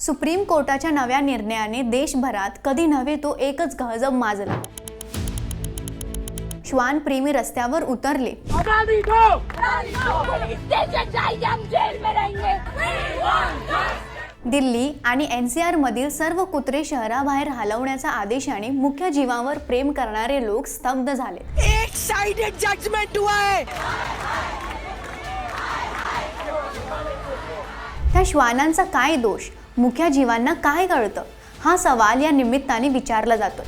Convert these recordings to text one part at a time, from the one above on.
Supreme कोर्टाच्या नव्या निर्णयाने देशभरात कधी नव्हे तो एकच गहजब माजला. श्वान प्रेमी रस्त्यावर उतरले. दिल्ली आणि एन सी आरमधील सर्व कुत्रे शहराबाहेर हलवण्याच्या आदेशाने मुख्य जीवावर प्रेम करणारे लोक स्तब्ध झाले. एक साइडेड जजमेंट हुआ है। त्या श्वानांचा काय दोष? मुख्या जीवांना काय कळतं? हा सवाल या निमित्ताने विचारला जातो.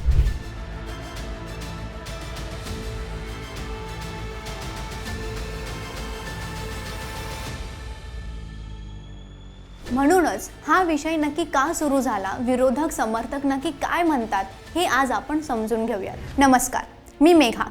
म्हणूनच हा विषय नक्की का सुरू झाला? विरोधक समर्थक नक्की काय म्हणतात? हे आज आपण समजून घेऊयात. नमस्कार मी मेघा.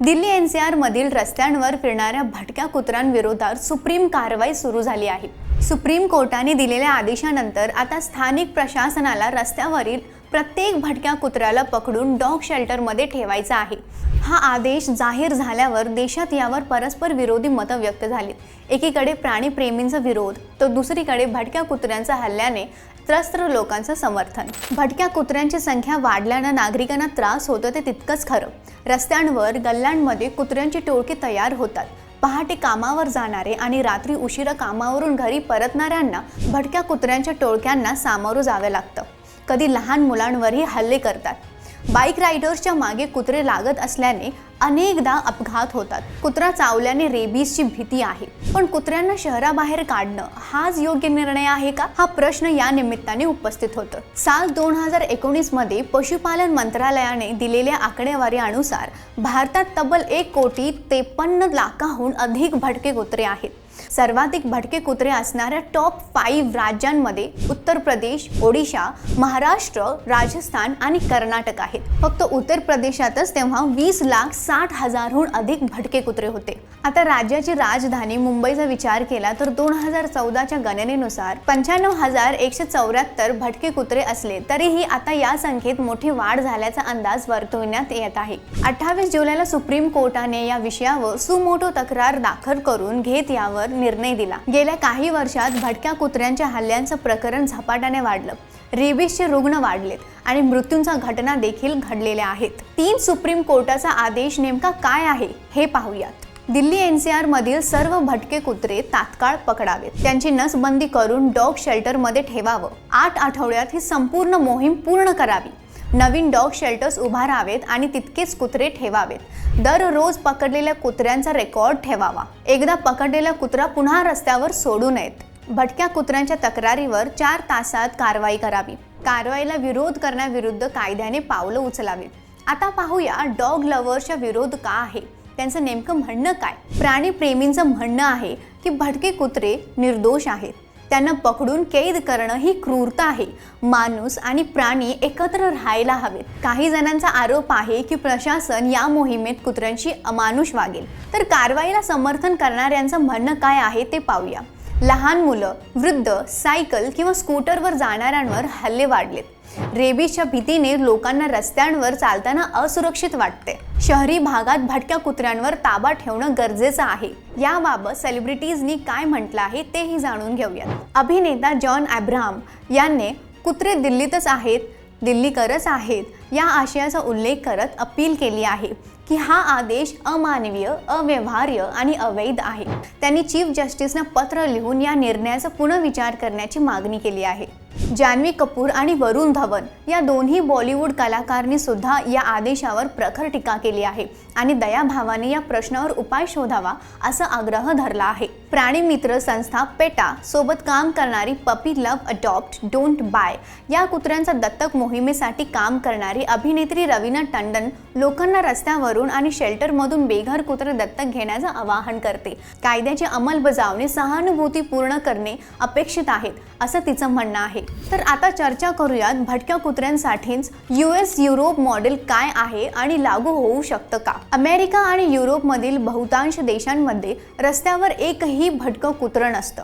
दिल्ली एन सी आरमधील रस्त्यांवर फिरणाऱ्या भटक्या कुत्र्यांविरोधात सुप्रीम कारवाई सुरू झाली आहे. सुप्रीम कोर्टाने दिलेल्या आदेशानंतर आता स्थानिक प्रशासनाला रस्त्यावरील प्रत्येक भटक्या कुत्र्याला पकडून डॉग शेल्टरमध्ये ठेवायचा आहे. हा आदेश जाहीर झाल्यावर देशात यावर परस्पर विरोधी मतं व्यक्त झाली. एकीकडे प्राणीप्रेमींचा विरोध तर दुसरीकडे भटक्या कुत्र्यांच्या हल्ल्याने त्रस्त लोकांचं समर्थन. भटक्या कुत्र्यांची संख्या वाढल्यानं नागरिकांना त्रास होतो ते तितकंच खरं. रस्त्यांवर गल्ल्यांमध्ये कुत्र्यांची टोळकी तयार होतात. पहाटे कामावर जाणारे आणि रात्री उशिरा कामावरून घरी परतणाऱ्यांना भटक्या कुत्र्यांच्या टोळक्यांना सामोरं जावं लागतं. कधी लहान मुलांवरही हल्ले करतात. बाईक रायडर्सच्या मागे कुत्रे लागत असल्याने अनेकदा अपघात होतात. कुत्रा चावल्याने रेबीजची भीती आहे. पण कुत्र्यांना शहराबाहेर काढणं हाच योग्य निर्णय आहे का? हा प्रश्न या निमित्ताने उपस्थित होतो. साल दोन हजार एकोणीसमध्ये पशुपालन मंत्रालयाने दिलेल्या आकडेवारीनुसार भारतात तब्बल एक कोटी त्रेपन्न लाखाहून अधिक भटके कुत्रे आहेत. सर्वाधिक भटके कुत्रे असणाऱ्या टॉप फाईव्ह राज्यांमध्ये उत्तर प्रदेश ओडिशा महाराष्ट्र राजस्थान आणि कर्नाटक आहेत. फक्त उत्तर प्रदेशातच तेव्हा वीस लाख साठ हजारहून अधिक भटके कुत्रे होते. आता राज्याची राजधानी मुंबईचा विचार केला तर दोन हजार चौदाच्या गणनेनुसार पंच्याण्णव हजार एकशे चौऱ्याहत्तर भटके कुत्रे असले तरीही आता या संख्येत मोठी वाढ झाल्याचा अंदाज वर्तवण्यात येत आहे. अठ्ठावीस जुलैला सुप्रीम कोर्टाने या विषयावर सुमोटो तक्रार दाखल करून घेत यावर निर्णय दिला. गेल्या काही वर्षात भटक्या कुत्र्यांच्या हल्ल्यांचं प्रकरण झपाट्याने वाढलं. रेबीजचे रुग्ण वाढलेत आणि मृत्यूंच्या घटना देखील घडलेल्या आहेत. तीन सुप्रीम कोर्टाचा आदेश नेमका काय आहे हे पाहूयात. दिल्ली एन सी आरमधील सर्व भटके कुत्रे तात्काळ पकडावेत. त्यांची नसबंदी करून डॉग शेल्टरमध्ये ठेवावं. आठ आठवड्यात ही संपूर्ण मोहीम पूर्ण करावी. नवीन डॉग शेल्टर्स उभारावेत आणि तितकेच कुत्रे ठेवावेत. दररोज पकडलेल्या कुत्र्यांचा रेकॉर्ड ठेवावा. एकदा पकडलेला कुत्रा पुन्हा रस्त्यावर सोडू नयेत. भटक्या कुत्र्यांच्या तक्रारीवर चार तासात कारवाई करावी. कारवाईला विरोध करण्याविरुद्ध कायद्याने पावलं उचलावीत. आता पाहूया डॉग लव्हर्सच्या विरोध का आहे? त्यांचं नेमकं म्हणणं काय? प्राणीप्रेमींचं म्हणणं आहे की भटके कुत्रे निर्दोष आहेत. त्यांना पकडून कैद करणं ही क्रूरता आहे. माणूस आणि प्राणी एकत्र राहायला हवेत. काही जणांचा आरोप आहे की प्रशासन या मोहिमेत कुत्र्यांशी अमानुष वागेल. तर कारवाईला समर्थन करणाऱ्यांचं म्हणणं काय आहे ते पाहूया. लहान मुलं वृद्ध सायकल किंवा स्कूटरवर जाणाऱ्यांवर हल्ले वाढलेत. रेबीजच्या भीतीने लोकांना रस्त्यांवर चालताना असुरक्षित वाटते. शहरी भागात भटक्या कुत्र्यांवर ताबा ठेवणं गरजेचं आहे. याबाबत सेलिब्रिटीजनी काय म्हटलं आहे तेही जाणून घेऊयात. अभिनेता जॉन अब्राहम यांनी कुत्रे दिल्लीतच आहेत दिल्लीकरच आहेत या आशयाचा उल्लेख करत अपील केली आहे की हा आदेश अमानवीय अव्यवहार्य आणि अवैध आहे. त्यांनी चीफ जस्टिसना पत्र लिहून या निर्णयाचा पुनर्विचार करण्याची मागणी केली आहे. जान्हवी कपूर आणि वरुण धवन या दोन्ही बॉलिवूड कलाकारांनी सुद्धा या आदेशावर प्रखर टीका केली आहे. आणि दयाभावाने या प्रश्नावर उपाय शोधावा असा आग्रह धरला आहे. प्राणी मित्र संस्था पेटा सोबत काम करणारी puppy love adopt don't buy या कुत्र्यांचा दत्तक मोहिमेसाठी काम करणारी अभिनेत्री रवीना टंडन लोकांना रस्त्यावरून आणि शेल्टरमधून बेघर कुत्रे दत्तक घेण्याचं आवाहन करते. कायद्याची अंमलबजावणी सहानुभूतीपूर्ण करणे अपेक्षित आहेत असं तिचं म्हणणं आहे. तर आता चर्चा करूयात भटक्या कुत्र्यांसाठीच यू एस युरोप मॉडेल काय आहे आणि लागू होऊ शकतं का? अमेरिका आणि युरोपमधील बहुतांश देशांमध्ये रस्त्यावर एकही भटकं कुत्रं नसतं.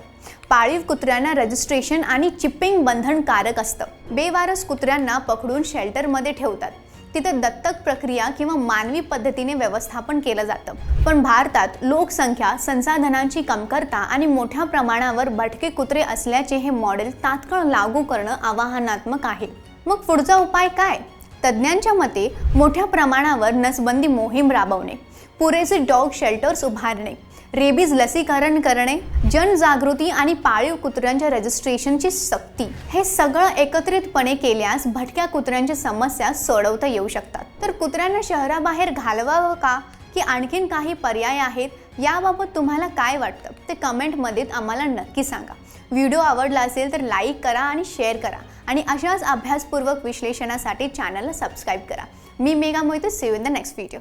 पाळीव कुत्र्यांना रजिस्ट्रेशन आणि चिपिंग बंधनकारक असतं. बेवारस कुत्र्यांना पकडून शेल्टरमध्ये ठेवतात. तिथे दत्तक प्रक्रिया किंवा मानवी पद्धतीने व्यवस्थापन केलं जातं. पण भारतात लोकसंख्या संसाधनांची कमतरता आणि मोठ्या प्रमाणावर भटके कुत्रे असल्याचे हे मॉडेल तात्काळ लागू करणं आव्हानात्मक आहे. मग पुढचा उपाय काय? तज्ज्ञांच्या मते मोठ्या प्रमाणावर नसबंदी मोहीम राबवणे पुरेसे डॉग शेल्टर्स उभारणे रेबीज लसीकरण करणे जनजागृती आणि पाळीव कुत्र्यांच्या रजिस्ट्रेशनची सक्ती हे सगळं एकत्रितपणे केल्यास भटक्या कुत्र्यांच्या समस्या सोडवता येऊ शकतात. तर कुत्र्यांना शहराबाहेर घालवावं का? की आणखीन काही पर्याय आहेत? याबाबत तुम्हाला काय वाटतं? ते कमेंटमध्ये आम्हाला नक्की सांगा. व्हिडिओ आवडला असेल तर लाईक करा आणि शेअर करा. आणि अशाच अभ्यासपूर्वक विश्लेषणासाठी चॅनलला सबस्क्राईब करा. मी Megha Mohite. See in the next video